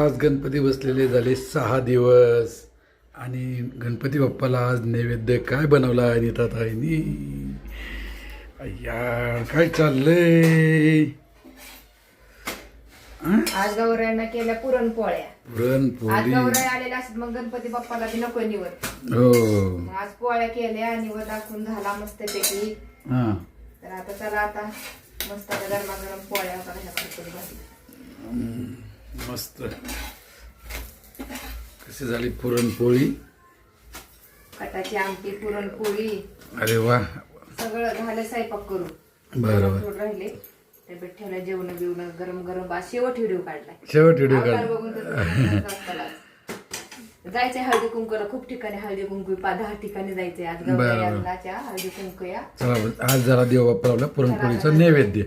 आज गणपती बसलेले झाले सहा दिवस. आणि गणपती बाप्पाला आज नैवेद्य काय बनवला ताईनी? अय्या काय चाललंय? आज गौरायांना केल्या पुरणपोळ्या. आज पुरणपोळी. गौराई आलेल्या असत मग गणपती बाप्पाला बी नको निवड हो. मग आज पोळ्या केल्या निवड दाखवून झाला मस्त पैकी हा. तर आता चला आता मस्त आता गरमागरम पोळ्या बघू. मस्त कशी झाली पुरणपोळी कटाची आमटी पुरणपोळी अरे वा सगळं झालं स्वयंपाक करू बरोबर थोडं राहिले डब्यात ठेवलं जेवण बिवणं गरम गरम बा शेवट व्हिडिओ काढलाय शेवट व्हिडिओ अवतार काढ बघून तर जास्त चला. जायचंय हळदी कुंकूला खूप ठिकाणी हळदी कुंकू पा दहा ठिकाणी जायचंय आज हळदी कुंकू या चला आज जरा देव लावला पुरणपोळीचा नैवेद्य